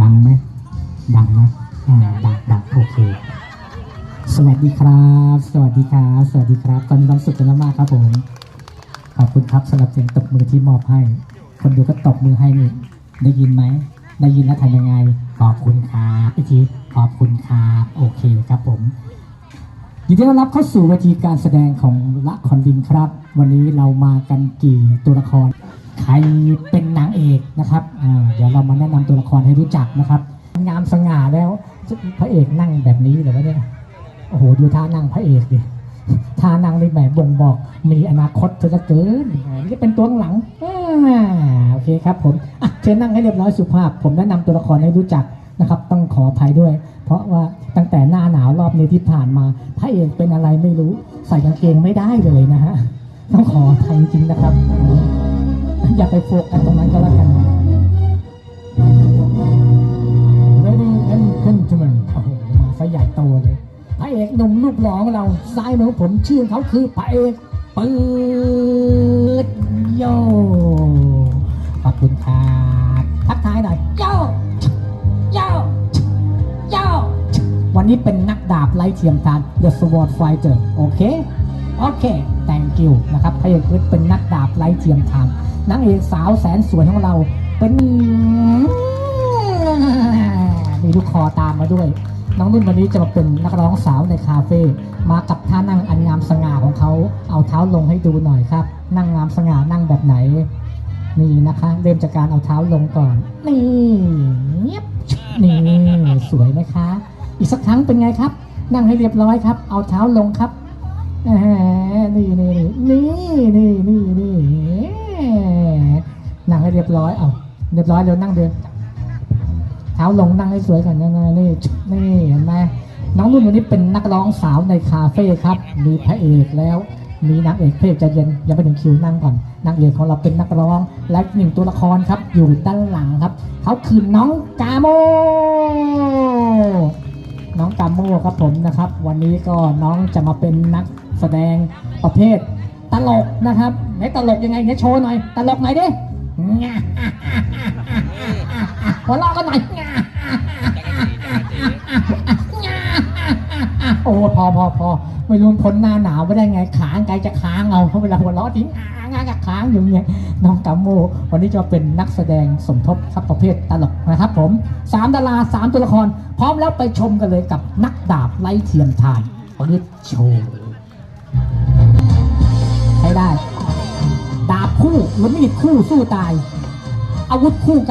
ดังไหมดังนะอ่าดังดังโอเค สวัสดีครับ สวัสดีครับ สวัสดีครับตอนนี้ความสุขกันมากๆครับผม ขอบคุณครับสำหรับเสียงตบมือที่มอบให้ คนดูก็ตบมือให้นี่ได้ยินไหม ได้ยินแล้วทำยังไง ขอบคุณครับอีกทีขอบคุณครับโอเคครับผมยินดีต้อนรับเข้าสู่เวทีการแสดงของละครดินครับ วันนี้เรามากันกี่ตัวละคร ใครเป็นนางเอกนะครับเดี๋ยวเรามาแนะนำตัวละครให้รู้จักนะครับ งามสง่าแล้วพระเอกนั่งแบบนี้หรอวะเนี่ยโอ้โหดูท่านั่งพระเอกดิท่านั่งในแบบบ่งบอกมีอนาคตเธอจะเกินนี่เป็นตัวหลังอโอเคครับผมเชิญนั่งให้เรียบร้อยสุภาพ ผมแนะนำตัวละครให้รู้จักนะครับ ต้องขออภัยด้วย เพราะว่าตั้งแต่หน้าหนาวรอบนี้ที่ผ่านมาพระเอกเป็นอะไรไม่รู้ใส่กางเกงไม่ได้เลยนะฮะต้องขออภัยจริงนะครับ อย่าไปโฟกัสตรงนั้นก็แล้วกัน Ready and gentlemen โอ้โหมาซะใหญ่โตเลยพระเอกหนุ่มรูปหล่อของเราซ้ายมือผมชื่อเขาคือพระเอกปืดโยขอบคุณครับทักทายหน่อยโยโยโยวันนี้เป็นนักดาบไล่เทียมทาน The Sword Fighter โอเค โอเค thank you นะครับพระเอกปืดเป็นนักดาบไล่เทียมทาน นางเอกสาวแสนสวยของเรา เป็นมีลูกคอตามมาด้วย น้องนุ่นวันนี้จะมาเป็นนักร้องสาวในคาเฟ่มากับท่านั่งอันงามสง่าของเขา เอาเท้าลงให้ดูหน่อยครับ นั่งงามสง่านั่งแบบไหน นี่นะคะ เริ่มจากการเอาเท้าลงก่อน นี่เงียบนี่สวยไหมคะ อีกสักครั้งเป็นไงครับ นั่งให้เรียบร้อยครับ เอาเท้าลงครับนี่นี่นี่นี่นี่นี่ นั่งให้เรียบร้อยเอาเรียบร้อยเร็วนั่งเดินเท้าลงนั่งให้สวยกันยังไงนี่นี่เห็นไหมน้องนุ่นวันนี้เป็นนักร้องสาวในคาเฟ่ครับ มีพระเอกแล้ว มีนางเอกเพลงใจเย็นยังไม่ถึงคิวนั่งก่อนนางเอกของเราเป็นนักร้อง และหนึ่งตัวละครครับ อยู่ด้านหลังครับ เขาคือน้องกาโม น้องกาโมครับผมนะครับ วันนี้ก็น้องจะมาเป็นนักแสดงประเภท ตลกนะครับไหนตลกยังไงเนี่ยโชว์หน่อย ตลกหน่อยดิหัวเราะกันหน่อยโอ้พอพอพอไม่รู้พ้นหน้าหนาวไม่ได้ไงขางไกลจะค้างเอาเพราะเวลาหัวเราะทิ้งงางกับค้างอยู่เนี่ยน้องกาโมวันนี้จะเป็นนักแสดงสมทบครับประเภทตลกนะครับผมสามดาราสามตัวละคร พร้อมแล้วไปชมกันเลยกับนักดาบไล่เทียมทานปืดโชว์ เหมือมีดคู่สู้ตาย อาวุธคู่กัน